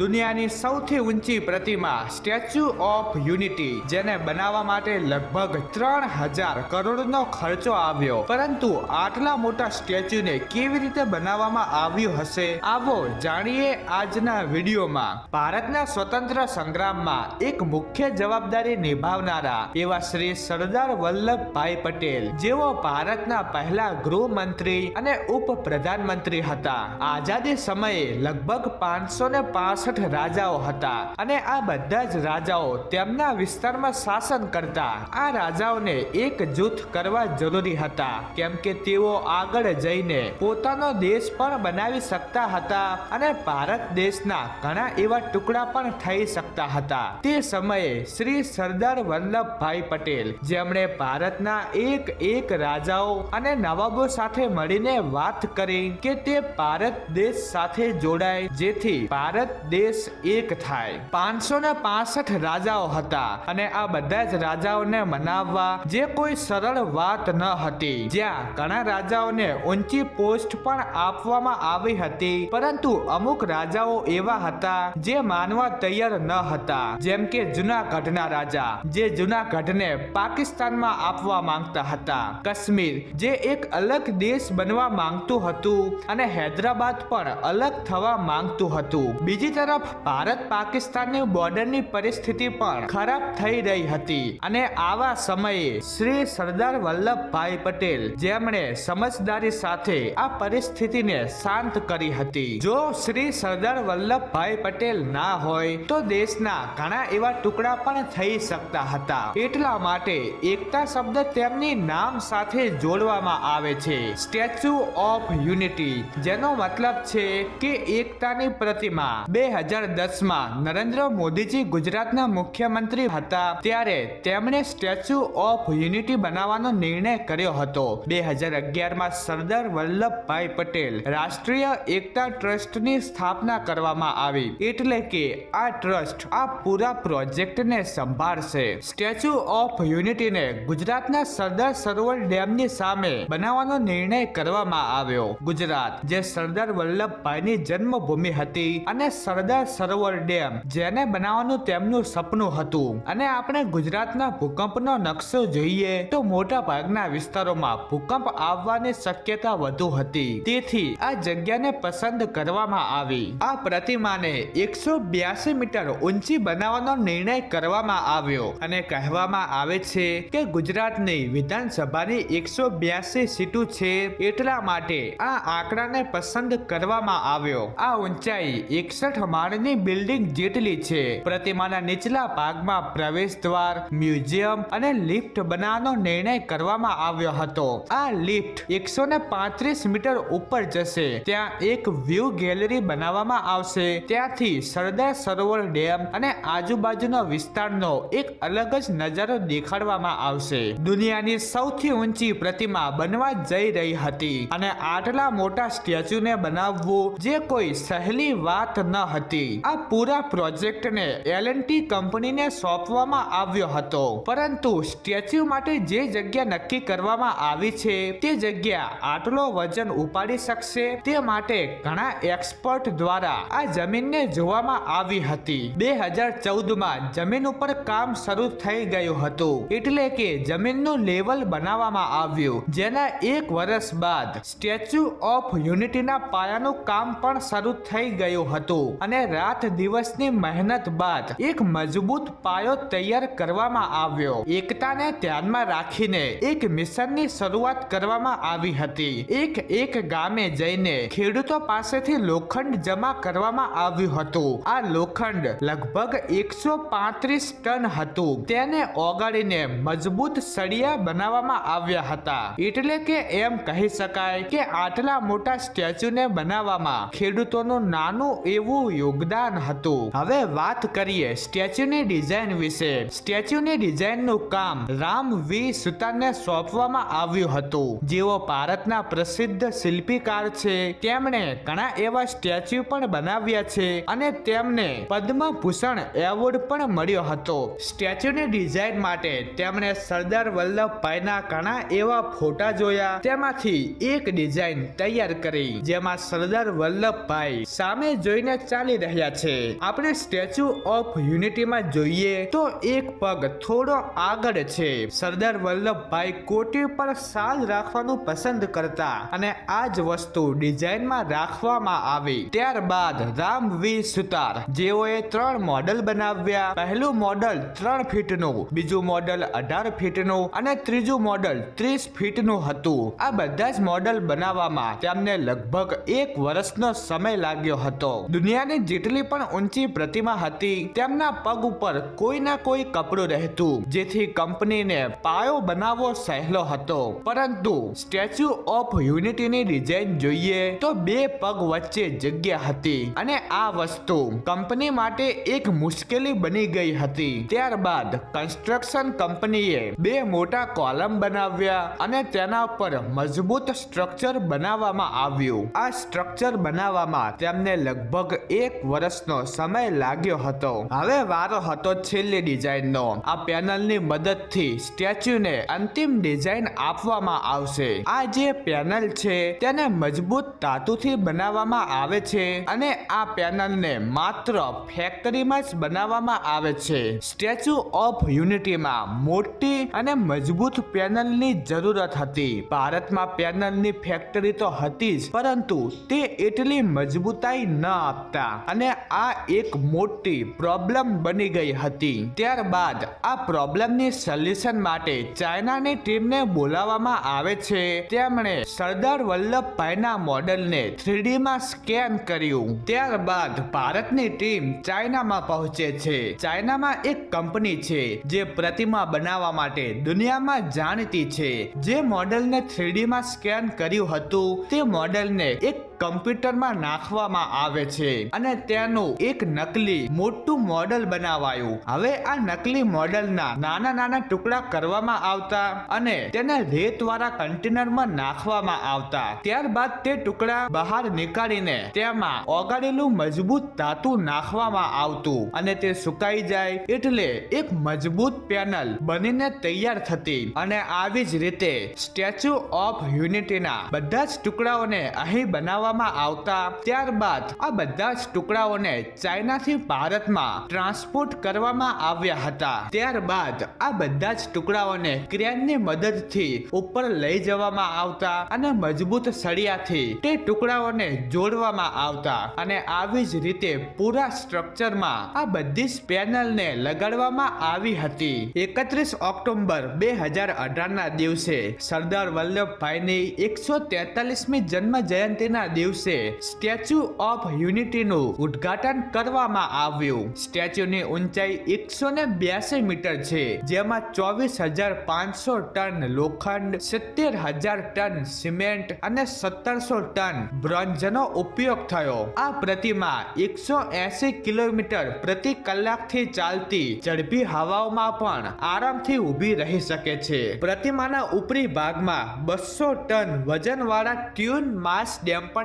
દુનિયાની સૌથી ઊંચી પ્રતિમા, સ્ટેચ્યુ ઓફ યુનિટી, જેને બનાવવા માટે લગભગ ત્રણ હજાર કરોડનો ખર્ચો આવ્યો. પરંતુ આટલા મોટા સ્ટેચ્યુને કેવી રીતે બનાવવામાં આવ્યું હશે? આવો જાણીએ આજના વિડીયોમાં. ભારતના સ્વતંત્ર સંગ્રામમાં એક મુખ્ય જવાબદારી નિભાવનારા એવા શ્રી સરદાર વલ્લભભાઈ પટેલ, જેઓ ભારતના પહેલા ગૃહમંત્રી અને ઉપ પ્રધાનમંત્રી હતા. આઝાદી સમયે લગભગ પાંચસો ને પાસઠ રાજાઓ હતા અને આ બધા જ રાજાઓ તેમના વિસ્તારમાં શાસન કરતા. આ રાજાઓને એક જૂથ કરવા જરૂરી હતા, કેમ કે તેઓ આગળ જઈને પોતાનો દેશ પણ બનાવી શકતા હતા અને ભારત દેશના ઘણા એવા ટુકડા પણ થઈ શકતા હતા. તે સમયે શ્રી સરદાર વલ્લભભાઈ પટેલ, જેમણે ભારતના એક એક રાજાઓ અને નવાબો સાથે મળીને વાત કરી કે તે ભારત દેશ સાથે જોડાય, જેથી ભારત દેશ એક થાય. પાંચસો ને પાસઠ રાજાઓ હતા અને આ બધા જ રાજાઓને મનાવવા જે કોઈ સરળ વાત ન હતી. જ્યાં ઘણા રાજાઓને ઊંચી પોસ્ટ પણ આપવામાં આવી હતી, પરંતુ અમુક રાજાઓ એવા હતા જે માનવા તૈયાર ન હતા. જેમ કે જુનાગઢના રાજા, જે જુનાગઢને પાકિસ્તાનમાં આપવા માંગતા હતા. કાશ્મીર, જે એક અલગ દેશ બનવા માંગતું હતું અને હૈદરાબાદ પણ અલગ થવા માંગતું હતું. બીજી તરફ ભારત પાકિસ્તાનની બોર્ડરની પરિસ્થિતિ પણ ખરાબ થઈ રહી હતી. અને આવા સમયે શ્રી સરદાર વલ્લભભાઈ પટેલ જેમણે સમજદારી સાથે આ પરિસ્થિતિને શાંત કરી હતી. જો શ્રી સરદાર વલ્લભભાઈ પટેલ ના હોય, તો દેશના ઘણા એવા ટુકડા પણ થઈ શકતા હતા. એટલા માટે એકતા શબ્દ તેમની નામ સાથે જોડવામાં આવે છે. સ્ટેચ્યુ ઓફ યુનિટી, જેનો મતલબ છે કે એકતાની પ્રતિમા. બે હજાર દસમાં નરેન્દ્ર મોદીજી ગુજરાતના મુખ્યમંત્રી હતા. ત્યારે તેમણે સ્ટેચ્યુ ઓફ યુનિટી બનાવવાનો નિર્ણય કર્યો હતો. બે હજાર અગિયારમાં સરદાર વલ્લભભાઈ પટેલ રાષ્ટ્રીય એકતા ટ્રસ્ટની સ્થાપના કરવામાં આવી. એટલે કે આ ટ્રસ્ટ આ પૂરા પ્રોજેક્ટને સંભાળશે. સ્ટેચ્યુ ઓફ યુનિટીને ગુજરાતના સરદાર સરોવર ડેમની સામે બનાવવાનો નિર્ણય કરવામાં આવ્યો. ગુજરાત, જે સરદાર વલ્લભભાઈની જન્મભૂમિ હતી અને સરદાર સરોવર ડેમ, જેને બનાવવાનું તેમનું સપનું હતું. અને આપણે ગુજરાતના ભૂકંપનો નકશો જોઈએ તો મોટા ભાગના વિસ્તારોમાં ભૂકંપ આવવાની શક્યતા વધુ હતી. તેથી આ જગ્યાને પસંદ કરવામાં આવી. આ પ્રતિમાને એકસો બ્યાસી મીટર ઊંચી બનાવવાનો નિર્ણય કરવામાં આવ્યો અને કહેવામાં આવે છે કે ગુજરાતની વિધાનસભાની એકસો બ્યાસી સીટો છે એટલા માટે આ આંકડાને પસંદ કરવામાં આવ્યો. આ ઊંચાઈ એકસઠ માળની બિલ્ડિંગ જેટલી છે. પ્રતિમાના નીચલા ભાગમાં પ્રવેશ દ્વાર, મ્યુઝિયમ અને લિફ્ટ બનાવવાનો નિર્ણય કરવામાં આવ્યો હતો. આ લિફ્ટ એકસો પાંત્રીસ મીટર ઉપર જશે. ત્યાં એક વ્યૂ ગેલેરી બનાવવામાં આવશે. ત્યાંથી સરદાર સરોવર ડેમ અને આજુબાજુના વિસ્તારનો એક અલગ જ નજારો દેખાડવામાં આવશે. દુનિયાની સૌથી ઊંચી પ્રતિમા બનવા જઈ રહી હતી અને આટલા મોટા સ્ટેચ્યુને બનાવવું જે કોઈ સહેલી વાત ન હતી. આ પૂરા પ્રોજેક્ટને એલએનટી કંપનીને સોંપવામાં આવ્યો હતો. પરંતુ સ્ટેચ્યુ માટે જે જગ્યા નક્કી કરવામાં આવી છે, તે જગ્યા આટલો વજન ઉપાડી શકશે તે માટે ઘણા એક્સપર્ટ દ્વારા આ જમીનને જોવામાં આવી હતી. બે હજાર ચૌદમાં જમીન ઉપર કામ શરૂ થઈ ગયું હતું. એટલે કે જમીનનું લેવલ બનાવવામાં આવ્યું. જેના એક વર્ષ બાદ સ્ટેચ્યુ ઓફ યુનિટીના પાયાનું કામ પણ શરૂ થઈ ગયું હતું. અને રાત દિવસની મહેનત બાદ એક મજબૂત પાયો તૈયાર કરવામાં આવ્યો. એકતાને ધ્યાનમાં રાખીને એક મિશનની શરૂઆત કરવામાં આવી હતી. એક એક ગામે જઈને ખેડૂતો પાસેથી લોખંડ જમા કરવામાં આવ્યું હતું. આ લોખંડ લગભગ એકસો પાંત્રીસ ટન હતું. તેને ઓગાળીને મજબૂત સળિયા બનાવવામાં આવ્યા હતા. એટલે કે એમ કહી શકાય કે આટલા મોટા સ્ટેચ્યુને બનાવવામાં ખેડૂતોનું નાનું એવું યોગદાન હતું. હવે વાત કરીએ સ્ટેચ્યુની ડિઝાઇન વિશે. સ્ટેચ્યુની ડિઝાઇનનું કામ રામ વી. સુતારને સોંપવામાં આવ્યું હતું. જેઓ ભારતના પ્રસિદ્ધ શિલ્પીકાર છે. તેમણે ઘણા એવા સ્ટેચ્યુ પણ બનાવ્યા છે અને તેમને પદ્મભૂષણ એવોર્ડ પણ મળ્યો હતો. સ્ટેચ્યુની ડિઝાઇન માટે તેમણે સરદાર વલ્લભભાઈના ઘણા એવા ફોટા જોયા. તેમાંથી એક ડિઝાઇન તૈયાર કરી, જેમાં સરદાર વલ્લભભાઈ સામે જોઈને ચાલી ચાલી રહ્યા છે. આપણે સ્ટેચ્યુ ઓફ યુનિટીમાં જોઈએ તો એક પગ થોડો આગળ છે. સરદાર વલ્લભભાઈ કોટી પર સાલ રાખવાનું પસંદ કરતા અને આ જ વસ્તુ ડિઝાઇનમાં રાખવામાં આવી. ત્યારબાદ રામવીર સુતાર. જેઓએ ત્રણ મોડલ બનાવ્યા. પહેલું મોડલ ત્રણ ફીટનું, બીજું મોડલ અઢાર ફીટનું અને ત્રીજું મોડલ ત્રીસ ફીટનું હતું. આ બધા જ મોડલ બનાવવામાં તેમને લગભગ એક વર્ષનો સમય લાગ્યો હતો. દુનિયાની જેટલી પણ ઊંચી પ્રતિમા હતી, તેમના પગ ઉપર કોઈ ના કોઈ કપડું રહેતું. જેથી કંપનીને પાયો બનાવવો સહેલો હતો. પરંતુ સ્ટેચ્યુ ઓફ યુનિટીની ડિઝાઇન જોઈએ તો બે પગ વચ્ચે જગ્યા હતી અને આ વસ્તુ કંપની માટે એક મુશ્કેલી બની ગઈ હતી. ત્યારબાદ કન્સ્ટ્રક્શન કંપનીએ બે મોટા કોલમ બનાવ્યા અને તેના પર મજબૂત સ્ટ્રક્ચર બનાવવામાં આવ્યું. આ સ્ટ્રક્ચર બનાવવામાં તેમને લગભગ એક વર્ષનો સમય લાગ્યો હતો. હવે વારો હતો છેલ્લી ડિઝાઇનનો. આ પેનલની મદદથી સ્ટેચ્યુને અંતિમ ડિઝાઇન આપવામાં આવશે. આ જે પેનલ છે, તેને મજબૂત ધાતુથી બનાવવામાં આવે છે અને આ પેનલને માત્ર ફેક્ટરીમાં જ બનાવવામાં આવે છે. સ્ટેચ્યુ ઓફ યુનિટીમાં મોટી અને મજબૂત પેનલની જરૂરત હતી. ભારતમાં પેનલની ફેક્ટરી તો હતી જ, પરંતુ તે એટલી મજબૂતાઈ ન આપતા. અને આ એક મોટી પ્રોબ્લેમ બની ગઈ હતી. ત્યારબાદ આ પ્રોબ્લેમની સોલ્યુશન માટે ચાઇનાની ટીમને બોલાવવામાં આવે છે. તેમણે સરદાર વલ્લભભાઈના મોડેલને થ્રીડીમાં સ્કેન કર્યું. ત્યારબાદ ભારતની ટીમ ચાઇનામાં પહોંચે છે. ચાઇનામાં એક કંપની છે જે પ્રતિમા બનાવવા માટે દુનિયામાં જાણીતી છે. જે મોડેલને થ્રીડીમાં સ્કેન કર્યું હતું. તે મોડેલને એક કમ્પ્યુટરમાં નાખવામાં આવે છે અને તેનું એક નકલી મોટું મોડલ બનાવાયું. હવે આ નકલી મોડલના નાના નાના ટુકડા કરવામાં આવતા અને તેને રેતવાળા કન્ટેનરમાં નાખવામાં આવતા. ત્યારબાદ તે ટુકડા બહાર નીકાળીને તેમાં ઓગાળેલું મજબૂત ધાતુ નાખવામાં આવતું અને તે સુકાઈ જાય એટલે એક મજબૂત પેનલ બનીને તૈયાર થતી અને આવી જ રીતે સ્ટેચ્યુ ઓફ યુનિટીના બધા જ ટુકડાઓને અહીં બનાવવામાં આવતા ત્યારબાદ આ બધા જ ટુકડાઓને ચાઇનાથી ભારતમાં ટ્રાન્સપોર્ટ કરવામાં આવ્યા હતા. ત્યારબાદ આ બધા જ ટુકડાઓને ક્રેનની મદદથી ઉપર લઈ જવામાં આવતા અને મજબૂત સળિયાથી તે ટુકડાઓને જોડવામાં આવતા અને આવી જ રીતે પૂરા સ્ટ્રક્ચરમાં આ બધી જ પેનલને લગાડવામાં આવી હતી. એકત્રીસ ઓક્ટોબર બે હજાર અઢારના દિવસે સરદાર વલ્લભભાઈની એકસો તેતાલીસમી જન્મ જયંતિના દિવસે સ્ટેચ્યુ ઓફ યુનિટીનું ઉદ્ઘાટન કરવામાં આવ્યું. સ્ટેચ્યુની ઊંચાઈ એકસો ને બ્યાસી મીટર છે, જેમાં ચોવીસ હજાર પાંચસો ટન લોખંડ, સિત્તેર હજાર ટન સિમેન્ટ અને સત્તરસો ટન બ્રોન્ઝનો ઉપયોગ થયો. આ પ્રતિમા એકસો એસી કિલોમીટર પ્રતિ કલાકથી ચાલતી ઝડપી હવાઓમાં પણ આરામથી ઊભી રહી શકે છે. પ્રતિમાના ઉપરી ભાગમાં બસો ટન વજનવાળા ટ્યુન માસ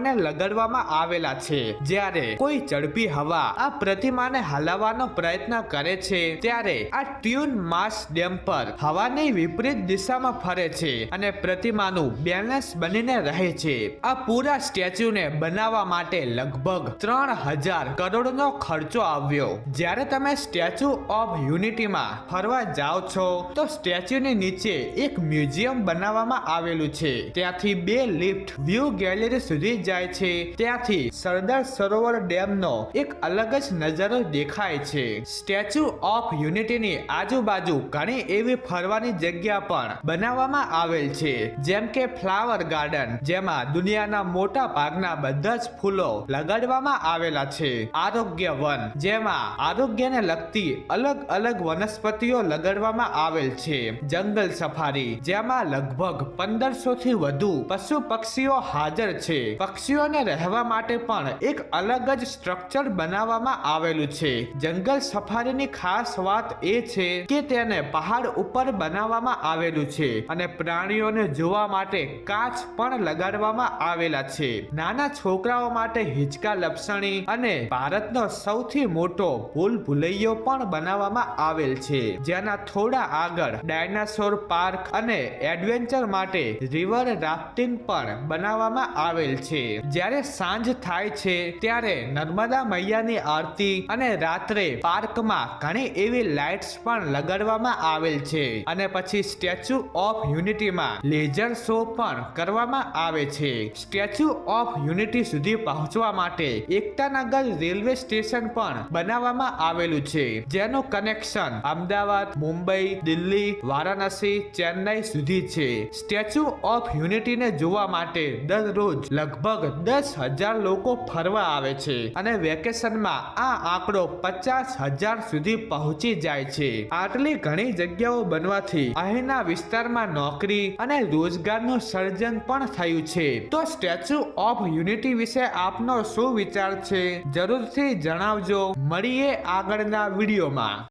ડેમ્પરને લગાડવામાં આવેલા છે. જ્યારે કોઈ ઝડપી હવા આ પ્રતિમાને હલાવવાનો પ્રયત્ન કરે છે, ત્યારે આ ટ્યુન માસ ડેમ્પર હવાની વિપરીત દિશામાં ફરે છે અને પ્રતિમાનું બેલેન્સ બનીને રહે છે. આ પૂરા સ્ટેચ્યુને બનાવવા માટે લગભગ ત્રણ હજાર કરોડનો ખર્ચો આવ્યો. જ્યારે તમે સ્ટેચ્યુ ઓફ યુનિટીમાં ફરવા જાઓ છો, તો સ્ટેચ્યુની નીચે એક મ્યુઝિયમ બનાવવામાં આવેલું છે. ત્યાંથી બે લિફ્ટ વ્યૂ ગેલેરી સુધી જાય છે. ત્યાંથી સરદાર સરોવર ડેમનો એક અલગ જ નજારો દેખાય છે. સ્ટેચ્યુ ઓફ યુનિટીની આજુબાજુ ઘણી એવી ફરવાની જગ્યા પણ બનાવવામાં આવેલ છે. જેમ કે ફ્લાવર ગાર્ડન જેમાં દુનિયાના મોટા ભાગના બધા જ ફૂલો લગાડવામાં આવેલા છે. આરોગ્ય વન, જેમાં આરોગ્યને લગતી અલગ અલગ વનસ્પતિઓ લગાડવામાં આવેલ છે. જંગલ સફારી, જેમાં લગભગ પંદરસો થી વધુ પશુ પક્ષીઓ હાજર છે. પક્ષીઓને રહેવા માટે પણ એક અલગ જ સ્ટ્રક્ચર બનાવવામાં આવેલું છે. જંગલ સફારીની ખાસ વાત એ છે કે તેને પહાડ ઉપર બનાવવામાં આવેલું છે અને પ્રાણીઓને જોવા માટે કાચ પણ લગાડવામાં આવેલા છે. નાના છોકરાઓ માટે હિંચકા લપસણી અને ભારતનો સૌથી મોટો ભૂલ ભૂલૈયો પણ બનાવવામાં આવેલ છે. જેના થોડા આગળ ડાયનાસોર પાર્ક અને એડવેન્ચર માટે રિવર રાફ્ટિંગ પણ બનાવવામાં આવેલ છે. જ્યારે સાંજ થાય છે, ત્યારે નર્મદા મૈયાની આરતી અને રાત્રે પાર્કમાં ઘણી એવી લાઇટ્સ પણ લગાડવામાં આવેલ છે. અને પછી સ્ટેચ્યુ ઓફ યુનિટીમાં લેઝર શો પણ કરવામાં આવે છે. સ્ટેચ્યુ ઓફ યુનિટી સુધી પહોંચવા માટે એકતાનગર રેલવે સ્ટેશન પણ બનાવવામાં આવેલું છે. જેનું કનેક્શન અમદાવાદ, મુંબઈ, દિલ્હી, વારાણસી, ચેન્નઈ સુધી છે. સ્ટેચ્યુ ઓફ યુનિટીને જોવા માટે દરરોજ લગભગ દસ હજાર લોકો ફરવા આવે છે અને વેકેશનમાં આ આંકડો પચાસ હજાર સુધી પહોંચી જાય છે. આટલી ઘણી જગ્યાઓ બનવાથી અહીંના વિસ્તારમાં નોકરી અને રોજગારનું સર્જન પણ થયું છે. તો સ્ટેચ્યુ ઓફ યુનિટી વિશે આપનો શું વિચાર છે? જરૂરથી જણાવજો. મળીએ આગળના વિડીયોમાં.